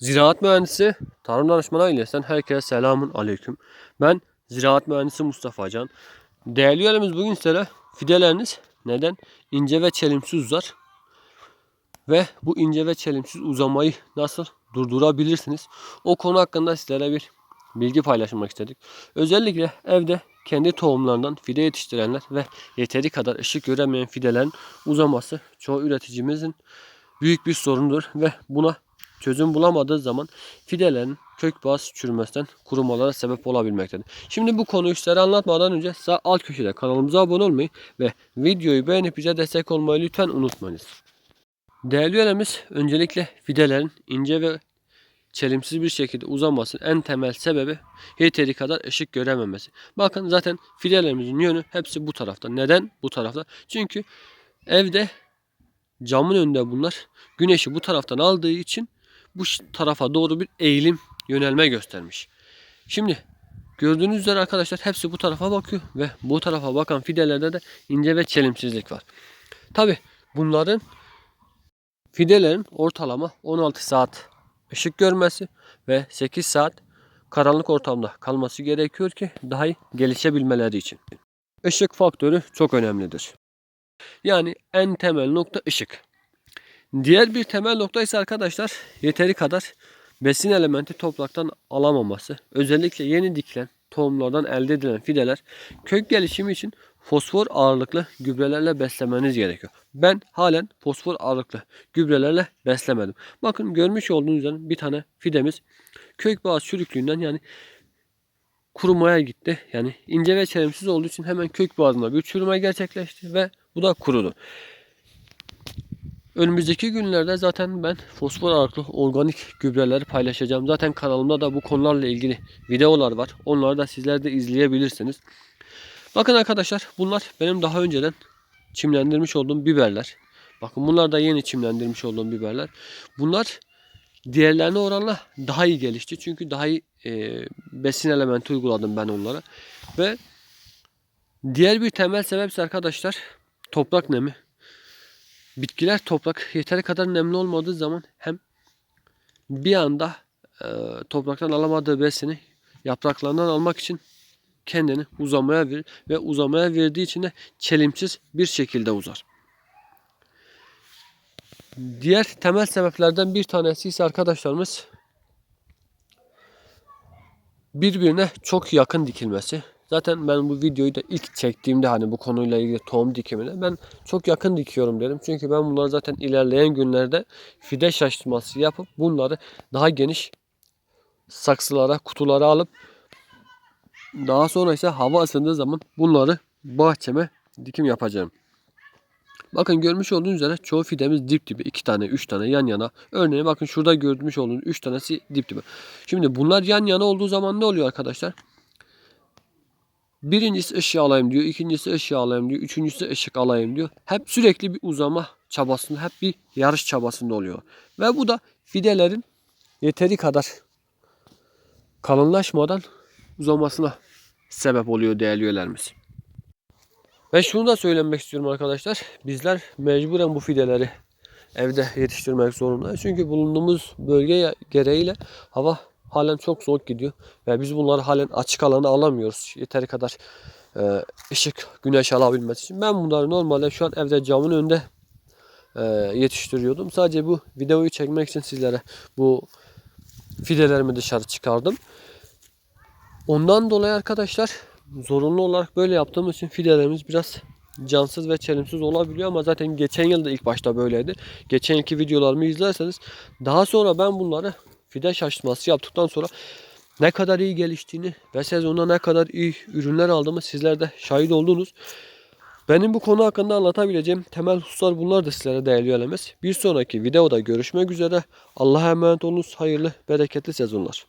Ziraat mühendisi, tarım danışmanı ailesinden herkese selamun aleyküm. Ben ziraat mühendisi Mustafa Can. Değerli üyelerimiz bugün sizlere fideleriniz neden ince ve çelimsiz uzar ve bu ince ve çelimsiz uzamayı nasıl durdurabilirsiniz? O konu hakkında sizlere bir bilgi paylaşmak istedik. Özellikle evde kendi tohumlarından fide yetiştirenler ve yeteri kadar ışık göremeyen fidelerin uzaması çoğu üreticimizin büyük bir sorunudur ve buna çözüm bulamadığı zaman fidelerin kök bağ çürümesinden kurumalara sebep olabilmektedir. Şimdi bu konuyu sizlere anlatmadan önce sağ alt köşede kanalımıza abone olmayı ve videoyu beğenip bize destek olmayı lütfen unutmayınız. Değerli üyelerimiz öncelikle fidelerin ince ve çelimsiz bir şekilde uzamasının en temel sebebi yeteri kadar ışık görememesi. Bakın zaten fidelerimizin yönü hepsi bu tarafta. Neden bu tarafta? Çünkü evde camın önünde bunlar güneşi bu taraftan aldığı için bu tarafa doğru bir eğilim yönelme göstermiş. Şimdi gördüğünüz üzere arkadaşlar hepsi bu tarafa bakıyor ve bu tarafa bakan fidelerde de ince ve çelimsizlik var. Tabi bunların fidelerin ortalama 16 saat ışık görmesi ve 8 saat karanlık ortamda kalması gerekiyor ki daha iyi gelişebilmeleri için. Işık faktörü çok önemlidir. Yani en temel nokta ışık. Diğer bir temel nokta ise arkadaşlar yeteri kadar besin elementi topraktan alamaması. Özellikle yeni dikilen tohumlardan elde edilen fideler kök gelişimi için fosfor ağırlıklı gübrelerle beslemeniz gerekiyor. Ben halen fosfor ağırlıklı gübrelerle beslemedim. Bakın görmüş olduğunuz üzere bir tane fidemiz kök bağı çürüklüğünden yani kurumaya gitti. Yani ince ve çelimsiz olduğu için hemen kök bağında bir çürüme gerçekleşti ve bu da kurudu. Önümüzdeki günlerde zaten ben fosfor ağırlıklı organik gübreleri paylaşacağım. Zaten kanalımda da bu konularla ilgili videolar var. Onları da sizler de izleyebilirsiniz. Bakın arkadaşlar bunlar benim daha önceden çimlendirmiş olduğum biberler. Bakın bunlar da yeni çimlendirmiş olduğum biberler. Bunlar diğerlerine oranla daha iyi gelişti. Çünkü daha iyi e, besin elementi uyguladım ben onlara. Ve diğer bir temel sebep arkadaşlar toprak nemi. Bitkiler toprak yeteri kadar nemli olmadığı zaman hem bir anda e, topraktan alamadığı besini yapraklarından almak için kendini uzamaya verir ve uzamaya verdiği için de çelimsiz bir şekilde uzar. Diğer temel sebeplerden bir tanesi ise arkadaşlarımız birbirine çok yakın dikilmesi. Zaten ben bu videoyu da ilk çektiğimde hani bu konuyla ilgili tohum dikimine ben çok yakın dikiyorum dedim. Çünkü ben bunları zaten ilerleyen günlerde fide şaşırtması yapıp bunları daha geniş saksılara, kutulara alıp daha sonra ise hava ısındığı zaman bunları bahçeme dikim yapacağım. Bakın görmüş olduğunuz üzere çoğu fidemiz dip dibe. iki tane, üç tane yan yana. Örneğin bakın şurada görmüş olduğunuz üç tanesi dip dibe. Şimdi bunlar yan yana olduğu zaman ne oluyor arkadaşlar? Birincisi ışığı alayım diyor. ikincisi ışığı alayım diyor. Üçüncüsü ışık alayım diyor. Hep sürekli bir uzama çabasında, hep bir yarış çabasında oluyor. Ve bu da fidelerin yeteri kadar kalınlaşmadan uzamasına sebep oluyor değerli üyelerimiz. Ve şunu da söylemek istiyorum arkadaşlar. Bizler mecburen bu fideleri evde yetiştirmek zorundayız. Çünkü bulunduğumuz bölge gereğiyle hava halen çok soğuk gidiyor. Ve biz bunları halen açık alana alamıyoruz. Yeteri kadar e, ışık, güneş alabilmesi için. Ben bunları normalde şu an evde camın önünde e, yetiştiriyordum. Sadece bu videoyu çekmek için sizlere bu fidelerimi dışarı çıkardım. Ondan dolayı arkadaşlar zorunlu olarak böyle yaptığımız için fidelerimiz biraz cansız ve çelimsiz olabiliyor ama zaten geçen yıl da ilk başta böyleydi. Geçen yılki videolarımı izlerseniz daha sonra ben bunları fide şaşırtması yaptıktan sonra ne kadar iyi geliştiğini ve sezonda ne kadar iyi ürünler aldığımı sizler de şahit oldunuz. Benim bu konu hakkında anlatabileceğim temel hususlar bunlar da sizlere değerli üyelerimiz. Bir sonraki videoda görüşmek üzere. Allah'a emanet olunuz. Hayırlı, bereketli sezonlar.